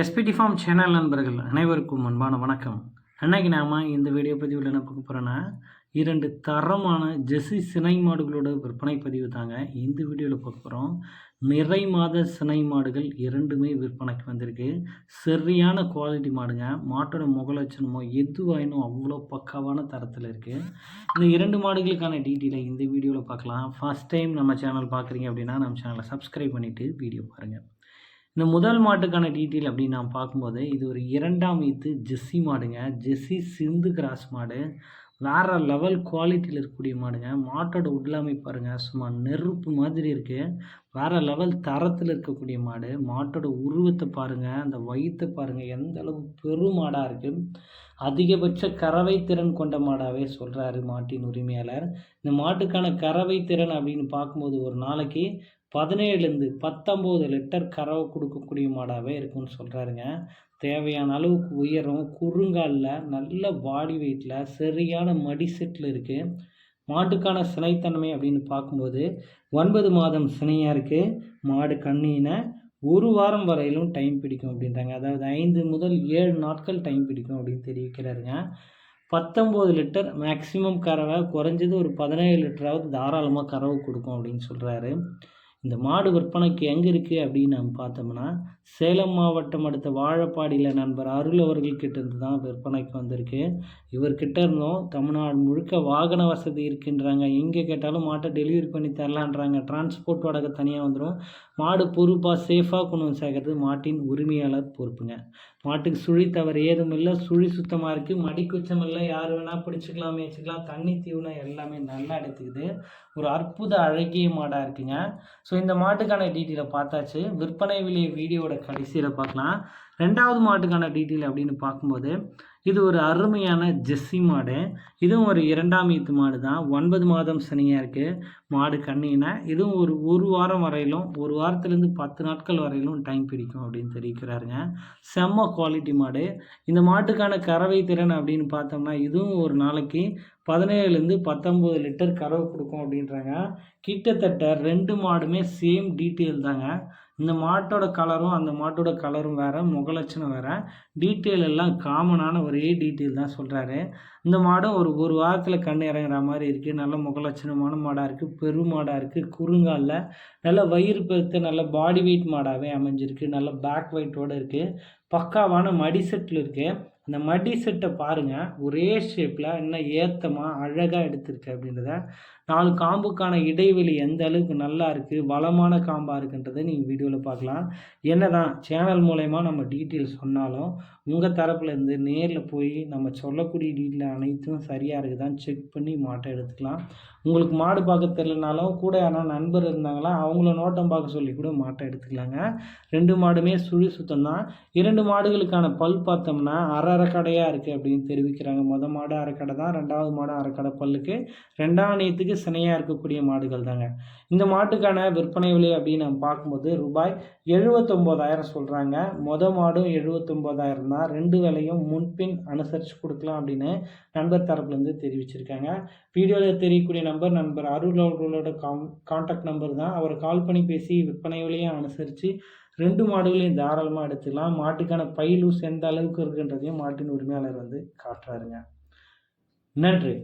SPD form channel நண்பர்கள் அனைவருக்கும் அன்பான வணக்கம். அன்னைக்கு நாம் இந்த வீடியோ பதிவில் என்ன பார்க்க போகிறோன்னா இரண்டு தரமான ஜெர்சி சினை மாடுகளோட விற்பனை பதிவு தாங்க இந்த வீடியோவில் பார்க்க போகிறோம் நிறை மாத சினை மாடுகள் இரண்டுமே விற்பனைக்கு வந்திருக்கு. சரியான குவாலிட்டி மாடுங்க. மாட்டோட முகலட்சணமோ எதுவாயினும் அவ்வளோ பக்காவான தரத்தில் இருக்குது இந்த இரண்டு மாடுகளுக்கான டீட்டெயிலை இந்த வீடியோவில் பார்க்கலாம். ஃபர்ஸ்ட் டைம் நம்ம சேனல் பார்க்குறீங்க அப்படின்னா நம்ம சேனலை சப்ஸ்கிரைப் பண்ணிவிட்டு வீடியோ பாருங்கள் இந்த முதல் மாட்டுக்கான டீட்டெயில் அப்படின்னு நான் பார்க்கும்போது இது ஒரு இரண்டாம் ஈத்து ஜெஸ்ஸி மாடுங்க. ஜெஸ்ஸி சிந்து கிராஸ் மாடு. வேறு லெவல் குவாலிட்டியில் இருக்கக்கூடிய மாடுங்க. மாட்டோட உடலாமை பாருங்கள் சும்மா நெருப்பு மாதிரி இருக்குது வேறு லெவல் தரத்தில் இருக்கக்கூடிய மாடு மாட்டோட உருவத்தை பாருங்கள் அந்த வயிற்றை பாருங்கள் எந்த அளவு பெரும் மாடாக இருக்குது அதிகபட்ச கறவை திறன் கொண்ட மாடாகவே சொல்கிறாரு மாட்டின் உரிமையாளர். இந்த மாட்டுக்கான கறவை திறன் அப்படின்னு பார்க்கும்போது ஒரு நாளைக்கு பதினேழுலேருந்து பத்தொம்போது லிட்டர் கறவை கொடுக்கக்கூடிய மாடாகவே இருக்குன்னு சொல்கிறாருங்க தேவையான அளவுக்கு உயரம் குறுங்காலில் நல்ல பாடி வெயிட்டில் சரியான மடி செட்டில் இருக்குது மாட்டுக்கான சினைத்தன்மை அப்படின்னு பார்க்கும்போது ஒன்பது மாதம் சினையாக இருக்குது மாடு கண்ணினை ஒரு வாரம் வரையிலும் டைம் பிடிக்கும் அப்படின்றாங்க. அதாவது ஐந்து முதல் ஏழு நாட்கள் டைம் பிடிக்கும் அப்படின்னு தெரிவிக்கிறாருங்க. பத்தொம்போது லிட்டர் மேக்ஸிமம் கறவை குறைஞ்சது ஒரு பதினேழு லிட்டராவது தாராளமாக கறவை கொடுக்கும் அப்படின்னு சொல்கிறாரு இந்த மாடு விற்பனைக்கு எங்கே இருக்குது அப்படின்னு நம்ம பார்த்தோம்னா சேலம் மாவட்டம் அடுத்த வாழப்பாடியில் நண்பர் அருள் அவர்கள்கிட்ட இருந்து தான் விற்பனைக்கு வந்திருக்கு. இவர்கிட்ட இருந்தும் தமிழ்நாடு முழுக்க வாகன வசதி இருக்குன்றாங்க. எங்கே கேட்டாலும் மாட்டை டெலிவரி பண்ணி தரலான்றாங்க. டிரான்ஸ்போர்ட் வாடகை தனியாக வந்துடும் மாடு பொறுப்பாக சேஃபாக கொண்டு வந்து சேர்க்கறது மாட்டின் உரிமையாளர் பொறுப்புங்க. மாட்டுக்கு சுழி தவறு ஏதும் இல்லை. சுழி சுத்தமாக இருக்குது மடி குச்சம் இல்லை. யார் வேணால் பிடிச்சிக்கலாம் மேய்ச்சிக்கலாம். தண்ணி தீவனம் எல்லாமே நல்லா எடுத்துக்குது. ஒரு அற்புத அழகிய மாடாக இருக்குங்க. ஸோ இந்த மாட்டுக்கான டீட்டெயிலை பார்த்தாச்சு. விற்பனை விலை வீடியோட கடைசியில் பார்க்கலாம். ரெண்டாவது மாட்டுக்கான டீட்டெயில் அப்படின்னு பார்க்கும்போது இது ஒரு அருமையான ஜெஸ்ஸி மாடு. இதுவும் ஒரு இரண்டாம் ஈத்து மாடு தான். ஒன்பது மாதம் சனியாக இருக்குது மாடு கண்ணினா இதுவும் ஒரு ஒரு வாரம் வரையிலும் ஒரு வாரத்துலேருந்து பத்து நாட்கள் வரையிலும் டைம் பிடிக்கும் அப்படின்னு தெரிவிக்கிறாருங்க. செம்ம குவாலிட்டி மாடு. இந்த மாட்டுக்கான கறவை திறன் அப்படின்னு பார்த்தோம்னா இதுவும் ஒரு நாளைக்கு பதினேழுலேருந்து பத்தொம்போது லிட்டர் கறவை கொடுக்கும் அப்படின்றாங்க. கிட்டத்தட்ட ரெண்டு மாடுமே சேம் டீட்டெயில் தாங்க. இந்த மாட்டோட கலரும் அந்த மாட்டோட கலரும் வேறு முகலட்சணம் வேறு. டீட்டெயில் எல்லாம் காமனான ஒரே டீட்டெயில் தான் சொல்கிறாரு இந்த மாடும் ஒரு ஒரு வாரத்தில் கண் இறங்குற மாதிரி இருக்குது நல்ல முகலட்சணமான மாடாக இருக்குது பெரு மாடாக இருக்குது குறுங்காலில் நல்ல வயிறு பெருத்த நல்ல பாடி வெயிட் மாடாகவே அமைஞ்சிருக்கு. நல்ல பேக் வெயிட்டோடு இருக்குது பக்காவான மடி செட்டில் இருக்குது அந்த மடி செட்டை பாருங்கள் ஒரே ஷேப்பில் இன்னும் ஏத்தமாக அழகாக எடுத்திருக்கு அப்படின்றத. நாலு காம்புக்கான இடைவெளி எந்த அளவுக்கு நல்லா இருக்குது வளமான காம்பாக இருக்குன்றதை நீங்கள் வீடியோவில் பார்க்கலாம். என்ன தான் சேனல் மூலயமா நம்ம டீட்டெயில்ஸ் சொன்னாலும் உங்கள் தரப்புலேருந்து நேரில் போய் நம்ம சொல்லக்கூடிய டீட்டெயில் அனைத்தும் சரியாக இருக்குதான்னு செக் பண்ணி மாட்டை எடுத்துக்கலாம். உங்களுக்கு மாடு பார்க்க தெரியலனாலும் கூட யாரா நண்பர் இருந்தாங்களா அவங்கள நோட்டம் பார்க்க சொல்லி கூட மாட்டை எடுத்துக்கலாங்க. ரெண்டு மாடுமே சுழி சுத்தம் தான் இரண்டு மாடுகளுக்கான பல் பார்த்தோம்னா அரை அறக்கடையாக இருக்குது அப்படின்னு தெரிவிக்கிறாங்க. மொதல் மாடு அறக்கடை தான். ரெண்டாவது மாடு அறக்கடை பல்லுக்கு. ரெண்டாம் நேயத்துக்கு சினையாக இருக்கக்கூடிய மாடுகள் தாங்க. இந்த மாட்டுக்கான விற்பனை விலை அப்படின்னு நம்ம பார்க்கும்போது ரூபாய் எழுபத்தொம்போதாயிரம் சொல்கிறாங்க மொதல் மாடும் எழுபத்தொம்போதாயிரம் தான். ரெண்டு விலையும் முன்பின் அனுசரித்து கொடுக்கலாம் அப்படின்னு நண்பர் தரப்புலேருந்து தெரிவிச்சிருக்காங்க. வீடியோவில் தெரியக்கூடிய நம்பர் நண்பர் அருள் அவர்களோட கான் கான்டாக்ட் நம்பர் தான். அவர் கால் பண்ணி பேசி விற்பனை விலையை அனுசரித்து ரெண்டு மாடுகளையும் தாராளமாக எடுத்துக்கலாம். மாட்டுக்கான பயிலும் சேர்ந்த எந்த அளவுக்கு இருக்குன்றதையும் மாட்டின் உரிமையாளர் வந்து காட்டுறாருங்க. நன்றி.